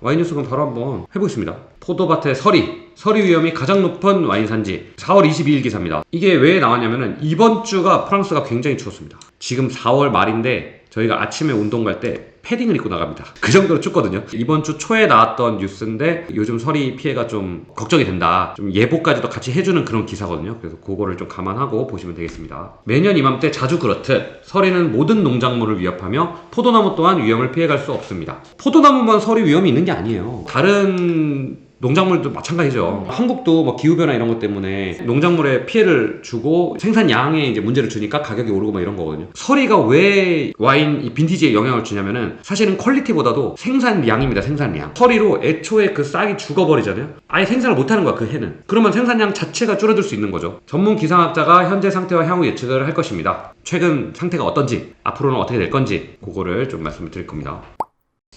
와인 뉴스 그럼 바로 한번 해보겠습니다. 포도밭의 서리, 서리 위험이 가장 높은 와인 산지 4월 22일 기사입니다. 이게 왜 나왔냐면은 이번 주가 프랑스가 굉장히 추웠습니다. 지금 4월 말인데 저희가 아침에 운동 갈 때 패딩을 입고 나갑니다. 그 정도로 춥거든요. 이번 주 초에 나왔던 뉴스인데 요즘 서리 피해가 좀 걱정이 된다. 좀 예보까지도 같이 해주는 그런 기사거든요. 그래서 그거를 좀 감안하고 보시면 되겠습니다. 매년 이맘때 자주 그렇듯 서리는 모든 농작물을 위협하며 포도나무 또한 위험을 피해갈 수 없습니다. 포도나무만 서리 위험이 있는 게 아니에요. 다른 농작물도 마찬가지죠. 한국도 뭐 기후변화 이런 것 때문에 농작물에 피해를 주고 생산량에 이제 문제를 주니까 가격이 오르고 막 이런 거거든요. 서리가 왜 와인 이 빈티지에 영향을 주냐면은 사실은 퀄리티보다도 생산량입니다. 생산량. 서리로 애초에 그 싹이 죽어버리잖아요. 아예 생산을 못하는 거야 그 해는. 그러면 생산량 자체가 줄어들 수 있는 거죠. 전문 기상학자가 현재 상태와 향후 예측을 할 것입니다. 최근 상태가 어떤지 앞으로는 어떻게 될 건지 그거를 좀 말씀을 드릴 겁니다.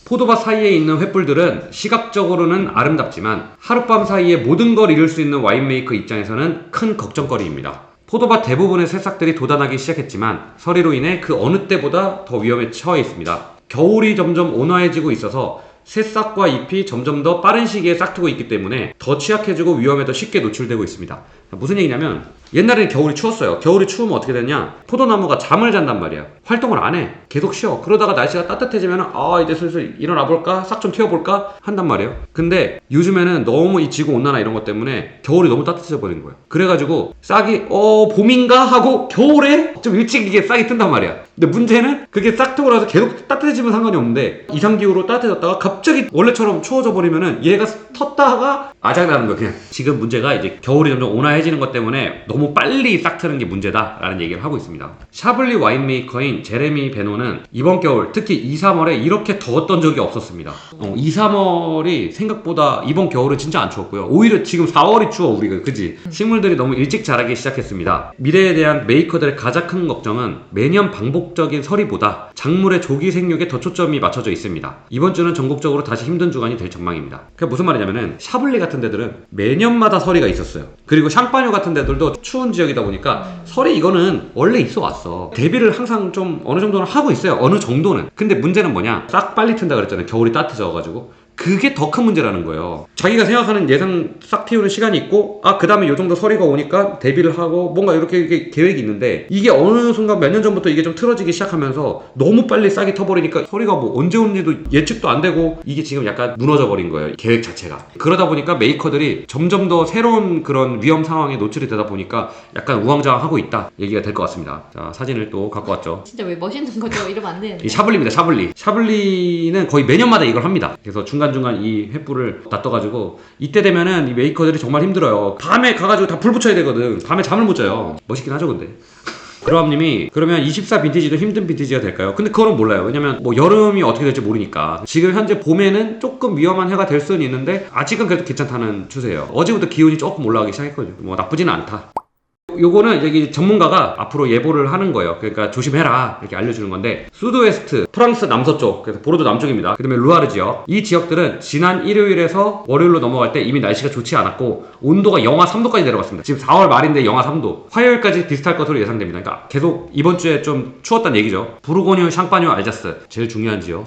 포도밭 사이에 있는 횃불들은 시각적으로는 아름답지만 하룻밤 사이에 모든 걸 잃을 수 있는 와인메이커 입장에서는 큰 걱정거리입니다. 포도밭 대부분의 새싹들이 돋아나기 시작했지만 서리로 인해 그 어느 때보다 더 위험에 처해 있습니다. 겨울이 점점 온화해지고 있어서 새싹과 잎이 점점 더 빠른 시기에 싹트고 있기 때문에 더 취약해지고 위험에 더 쉽게 노출되고 있습니다. 무슨 얘기냐면 옛날에는 겨울이 추웠어요. 겨울이 추우면 어떻게 되냐? 포도나무가 잠을 잔단 말이야. 활동을 안 해. 계속 쉬어. 그러다가 날씨가 따뜻해지면 아 이제 슬슬 일어나 볼까? 싹 좀 튀어볼까? 한단 말이에요. 근데 요즘에는 너무 이 지구 온난화 이런 것 때문에 겨울이 너무 따뜻해져 버리는 거예요. 그래가지고 싹이 어 봄인가 하고 겨울에 좀 일찍 이게 싹이 튼단 말이야. 근데 문제는 그게 싹 트고 나서 계속 따뜻해지면 상관이 없는데 이상기후로 따뜻해졌다가 갑자기 원래처럼 추워져 버리면은 얘가 텄다가 아작나는 거야 그냥. 지금 문제가 이제 겨울이 점점 온화해지는 것 때문에 너무 빨리 싹 트는 게 문제다라는 얘기를 하고 있습니다. 샤블리 와인메이커인 제레미 베노는 이번 겨울 특히 2, 3월에 이렇게 더웠던 적이 없었습니다. 어, 2, 3월이 생각보다 이번 겨울은 진짜 안 추웠고요. 오히려 지금 4월이 추워 우리가 그지? 식물들이 너무 일찍 자라기 시작했습니다. 미래에 대한 메이커들의 가장 큰 걱정은 매년 반복적인 서리보다 작물의 조기 생육에 더 초점이 맞춰져 있습니다. 이번 주는 전국적으로 다시 힘든 주간이 될 전망입니다. 그게 무슨 말이냐면은 샤블리 같은 데들은 매년마다 서리가 있었어요. 그리고 샹파뉴 같은 데들도 추운 지역이다 보니까 설이 이거는 원래 있어 왔어. 대비를 항상 좀 어느 정도는 하고 있어요. 어느 정도는. 근데 문제는 뭐냐? 싹 빨리 튼다 그랬잖아요. 겨울이 따뜻해져 가지고. 그게 더 큰 문제라는 거예요. 자기가 생각하는 예상 싹 틔우는 시간이 있고, 아, 그 다음에 요 정도 서리가 오니까 대비를 하고, 뭔가 이렇게, 이렇게 계획이 있는데, 이게 어느 순간 몇 년 전부터 이게 좀 틀어지기 시작하면서 너무 빨리 싹이 터버리니까 서리가 뭐 언제 오는지도 예측도 안 되고, 이게 지금 약간 무너져 버린 거예요. 계획 자체가. 그러다 보니까 메이커들이 점점 더 새로운 그런 위험 상황에 노출이 되다 보니까 약간 우왕좌왕하고 있다. 얘기가 될 것 같습니다. 자, 사진을 또 갖고 왔죠. 진짜 왜 멋있는 거죠? 이러면 안 되는데. 이 샤블리입니다, 샤블리. 샤블리는 거의 매년마다 이걸 합니다. 그래서 중간 중간 이 횃불을 놔둬가지고 이때 되면은 이 메이커들이 정말 힘들어요. 밤에 가가지고 다 불 붙여야 되거든. 밤에 잠을 못 자요. 멋있긴 하죠, 근데. 그로함님이 그러면 24 빈티지도 힘든 빈티지가 될까요? 근데 그거는 몰라요. 왜냐면 뭐 여름이 어떻게 될지 모르니까. 지금 현재 봄에는 조금 위험한 해가 될 수는 있는데 아직은 그래도 괜찮다는 추세예요. 어제부터 기온이 조금 올라가기 시작했거든요. 뭐 나쁘지는 않다. 요거는 여기 전문가가 앞으로 예보를 하는 거예요. 그러니까 조심해라 이렇게 알려주는 건데 수드웨스트 프랑스 남서쪽 그래서 보르도 남쪽입니다. 그다음에 루아르 지역 이 지역들은 지난 일요일에서 월요일로 넘어갈 때 이미 날씨가 좋지 않았고 온도가 영하 3도까지 내려갔습니다. 지금 4월 말인데 영하 3도 화요일까지 비슷할 것으로 예상됩니다. 그러니까 계속 이번 주에 좀 추웠다는 얘기죠. 부르고뉴, 샹파뉴, 알자스 제일 중요한 지역.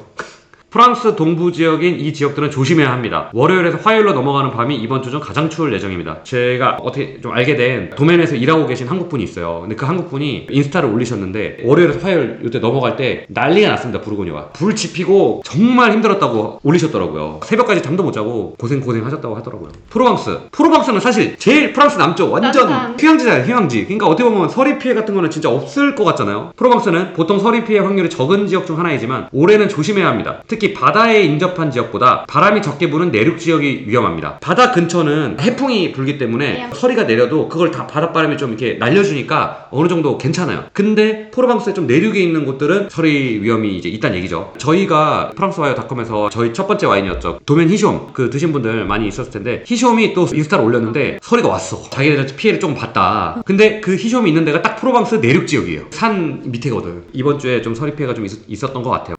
프랑스 동부 지역인 이 지역들은 조심해야 합니다. 월요일에서 화요일로 넘어가는 밤이 이번 주 중 가장 추울 예정입니다. 제가 어떻게 좀 알게 된 도맨에서 일하고 계신 한국분이 있어요. 근데 그 한국분이 인스타를 올리셨는데 월요일에서 화요일 이때 넘어갈 때 난리가 났습니다. 부르고뉴가 불 지피고 정말 힘들었다고 올리셨더라고요. 새벽까지 잠도 못 자고 고생 고생 하셨다고 하더라고요. 프로방스. 프로방스는 사실 제일 프랑스 남쪽 완전. 휴양지잖아요. 휴양지. 그러니까 어떻게 보면 서리 피해 같은 거는 진짜 없을 것 같잖아요. 프로방스는 보통 서리 피해 확률이 적은 지역 중 하나이지만 올해는 조심해야 합니다. 특히 바다에 인접한 지역보다 바람이 적게 부는 내륙 지역이 위험합니다. 바다 근처는 해풍이 불기 때문에 해양. 서리가 내려도 그걸 다 바닷바람이 좀 이렇게 날려주니까 어느 정도 괜찮아요. 근데 프로방스의 좀 내륙에 있는 곳들은 서리 위험이 이제 있다는 얘기죠. 저희가 프랑스 와이어닷컴에서 저희 첫 번째 와인이었죠. 도면 히숑 그 드신 분들 많이 있었을 텐데 히숑이 또 인스타를 올렸는데 서리가 왔어. 자기네들 피해를 좀 봤다. 근데 그 히숑이 있는 데가 딱 프로방스 내륙 지역이에요. 산 밑에거든. 이번 주에 좀 서리 피해가 좀 있, 있었던 것 같아요.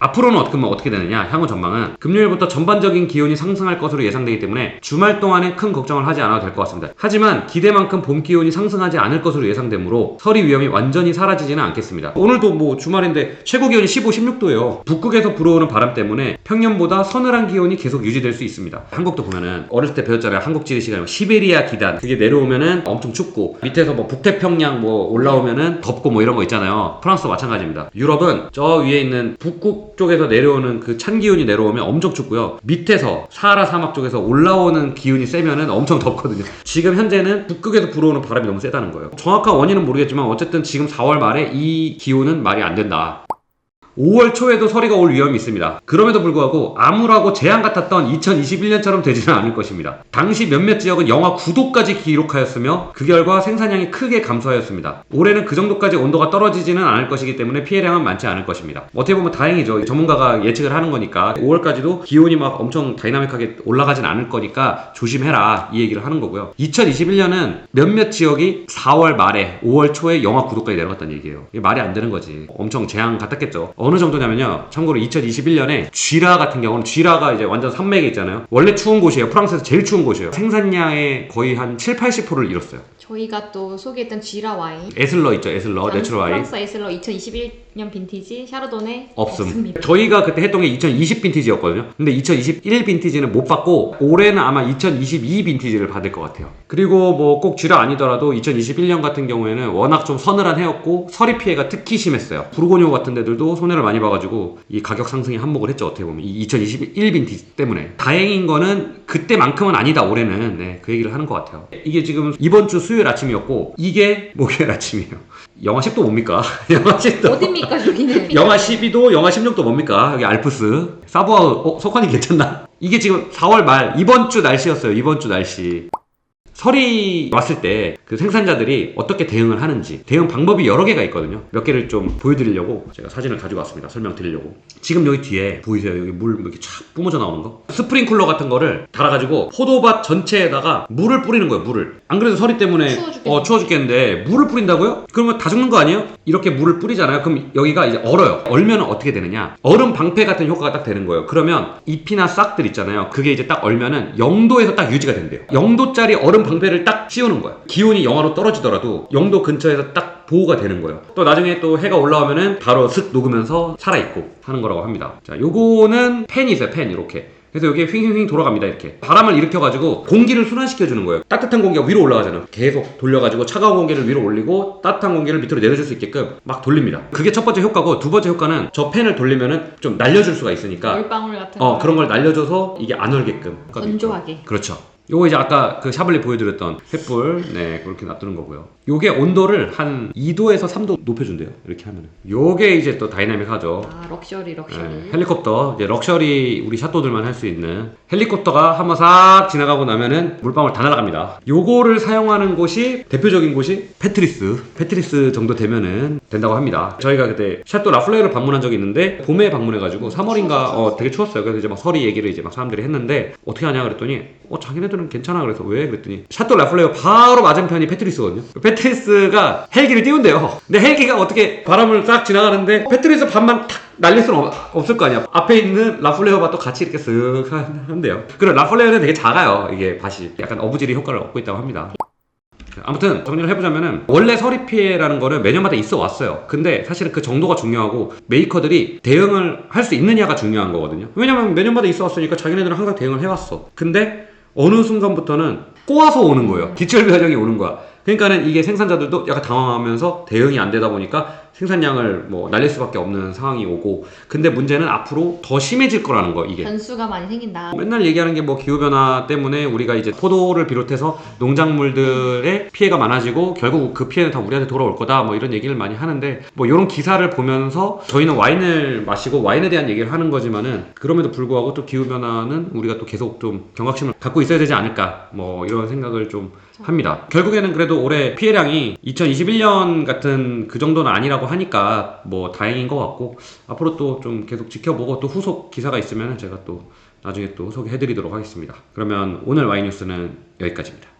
앞으로는 어떻게, 뭐 어떻게 되느냐 향후 전망은 금요일부터 전반적인 기온이 상승할 것으로 예상되기 때문에 주말 동안에 큰 걱정을 하지 않아도 될 것 같습니다. 하지만 기대만큼 봄 기온이 상승하지 않을 것으로 예상되므로 서리 위험이 완전히 사라지지는 않겠습니다. 오늘도 뭐 주말인데 최고 기온이 15, 16도예요. 북극에서 불어오는 바람 때문에 평년보다 서늘한 기온이 계속 유지될 수 있습니다. 한국도 보면은 어렸을 때 배웠잖아요. 한국 지리 시간에 시베리아 기단 그게 내려오면은 엄청 춥고 밑에서 뭐 북태평양 뭐 올라오면은 덥고 뭐 이런 거 있잖아요. 프랑스 마찬가지입니다. 유럽은 저 위에 있는 북극 쪽에서 내려오는 그 찬 기온이 내려오면 엄청 춥고요. 밑에서 사하라 사막 쪽에서 올라오는 기온이 세면은 엄청 덥거든요. 지금 현재는 북극에서 불어오는 바람이 너무 세다는 거예요. 정확한 원인은 모르겠지만 어쨌든 지금 4월 말에 이 기온은 말이 안 된다. 5월 초에도 서리가 올 위험이 있습니다. 그럼에도 불구하고 암울하고 재앙 같았던 2021년처럼 되지는 않을 것입니다. 당시 몇몇 지역은 영하 9도까지 기록하였으며 그 결과 생산량이 크게 감소하였습니다. 올해는 그 정도까지 온도가 떨어지지는 않을 것이기 때문에 피해량은 많지 않을 것입니다. 어떻게 보면 다행이죠. 전문가가 예측을 하는 거니까 5월까지도 기온이 막 엄청 다이나믹하게 올라가진 않을 거니까 조심해라 이 얘기를 하는 거고요. 2021년은 몇몇 지역이 4월 말에 5월 초에 영하 9도까지 내려갔다는 얘기예요. 이게 말이 안 되는 거지. 엄청 재앙 같았겠죠. 어느 정도냐면요. 참고로 2021년에 쥐라 같은 경우는 쥐라가 이제 완전 산맥에 있잖아요. 원래 추운 곳이에요. 프랑스에서 제일 추운 곳이에요. 생산량의 거의 한 7, 80%를 잃었어요. 저희가 또 소개했던 쥐라 와인. 에슬러 있죠. 에슬러, 내추럴 와인. 프랑스 에슬러 2021 년 빈티지 샤르도네 없음. 없습니다. 저희가 그때 했던 게 2020 빈티지였거든요. 근데 2021 빈티지는 못 받고 올해는 아마 2022 빈티지를 받을 것 같아요. 그리고 뭐 꼭 쥐라 아니더라도 2021년 같은 경우에는 워낙 좀 서늘한 해였고 서리 피해가 특히 심했어요. 부르고뉴 같은 데들도 손해를 많이 봐가지고 이 가격 상승이 한몫을 했죠. 어떻게 보면 이 2021 빈티지 때문에 다행인 거는 그때만큼은 아니다. 올해는 네, 그 얘기를 하는 것 같아요. 이게 지금 이번 주 수요일 아침이었고 이게 목요일 아침이에요. 영하 10도 뭡니까? 영하 10도. 어딥니까 저기는? 영하 12도, 영하 16도 뭡니까? 여기 알프스. 사부하, 어, 석환이 괜찮나? 이게 지금 4월 말, 이번 주 날씨였어요. 이번 주 날씨. 설이 왔을 때 그 생산자들이 어떻게 대응을 하는지 대응 방법이 여러 개가 있거든요. 몇 개를 좀 보여드리려고 제가 사진을 가지고 왔습니다. 설명드리려고. 지금 여기 뒤에 보이세요? 여기 물 이렇게 촥 뿜어져 나오는 거? 스프링쿨러 같은 거를 달아가지고 포도밭 전체에다가 물을 뿌리는 거예요. 물을. 안 그래도 서리 때문에 추워 죽겠네. 어, 추워 죽겠는데 물을 뿌린다고요? 그러면 다 죽는 거 아니에요? 이렇게 물을 뿌리잖아요. 그럼 여기가 이제 얼어요. 얼면 어떻게 되느냐? 얼음 방패 같은 효과가 딱 되는 거예요. 그러면 잎이나 싹들 있잖아요. 그게 이제 딱 얼면은 0도에서 딱 유지가 된대요. 0도짜리 얼음 방패를 딱 씌우는 거예요. 기온이 영하로 떨어지더라도 0도 근처에서 딱 보호가 되는 거예요. 또 나중에 또 해가 올라오면은 바로 슥 녹으면서 살아있고 하는 거라고 합니다. 자, 요거는 팬이 있어요. 팬 이렇게. 그래서 여기에 휘휘휘 돌아갑니다 이렇게 바람을 일으켜가지고 공기를 순환시켜 주는 거예요 따뜻한 공기가 위로 올라가잖아요 계속 돌려가지고 차가운 공기를 위로 올리고 따뜻한 공기를 밑으로 내려줄 수 있게끔 막 돌립니다 그게 첫 번째 효과고 두 번째 효과는 저 팬을 돌리면은 좀 날려줄 수가 있으니까 물방울 같은 어 거. 그런 걸 날려줘서 이게 안 얼게끔 건조하게. 그렇죠. 요거 이제 아까 그 샤블리 보여드렸던 횃불 네 그렇게 놔두는 거고요. 요게 온도를 한 2도에서 3도 높여준대요. 이렇게 하면은 요게 이제 또 다이나믹하죠. 아 럭셔리 럭셔리. 네, 헬리콥터 이제 럭셔리 우리 샷도들만 할 수 있는 헬리콥터가 한번 싹 지나가고 나면은 물방울 다 날아갑니다. 요거를 사용하는 곳이 대표적인 곳이 페트리스 페트리스 정도 되면은 된다고 합니다. 저희가 그때 샷도 라플레이를 방문한 적이 있는데 봄에 방문해가지고 3월인가 어, 되게 추웠어요. 그래서 이제 막 서리 얘기를 이제 막 사람들이 했는데 어떻게 하냐 그랬더니 어 자기네들은 괜찮아 그래서 왜 그랬더니 샷도 라플레이어 바로 맞은편이 페트리스거든요. 페트 리스가 헬기를 띄운대요. 근데 헬기가 어떻게 바람을 싹 지나가는데 페트리스 반만 탁 날릴 수는 없, 없을 거 아니야. 앞에 있는 라플레어가 또 같이 이렇게 쓱 한대요. 그리고 라플레어는 되게 작아요. 이게 밭이. 약간 어부지리 효과를 얻고 있다고 합니다. 아무튼 정리를 해보자면은 원래 서리 피해라는 거는 매년마다 있어 왔어요. 근데 사실은 그 정도가 중요하고 메이커들이 대응을 할 수 있느냐가 중요한 거거든요. 왜냐면 매년마다 있어 왔으니까 자기네들은 항상 대응을 해왔어. 근데 어느 순간부터는 꼬아서 오는 거예요. 기철 변형이 오는 거야. 그러니까는 이게 생산자들도 약간 당황하면서 대응이 안 되다 보니까 생산량을 뭐 날릴 수밖에 없는 상황이 오고 근데 문제는 앞으로 더 심해질 거라는 거 이게 변수가 많이 생긴다. 맨날 얘기하는 게 뭐 기후변화 때문에 우리가 이제 포도를 비롯해서 농작물들의 피해가 많아지고 결국 그 피해는 다 우리한테 돌아올 거다 뭐 이런 얘기를 많이 하는데 뭐 이런 기사를 보면서 저희는 와인을 마시고 와인에 대한 얘기를 하는 거지만은 그럼에도 불구하고 또 기후변화는 우리가 또 계속 좀 경각심을 갖고 있어야 되지 않을까 뭐 이런 생각을 좀 합니다. 결국에는 그래도 올해 피해량이 2021년 같은 그 정도는 아니라고 하니까 뭐 다행인 것 같고 앞으로 또 좀 계속 지켜보고 또 후속 기사가 있으면 제가 또 나중에 또 소개해드리도록 하겠습니다. 그러면 오늘 와인 뉴스는 여기까지입니다.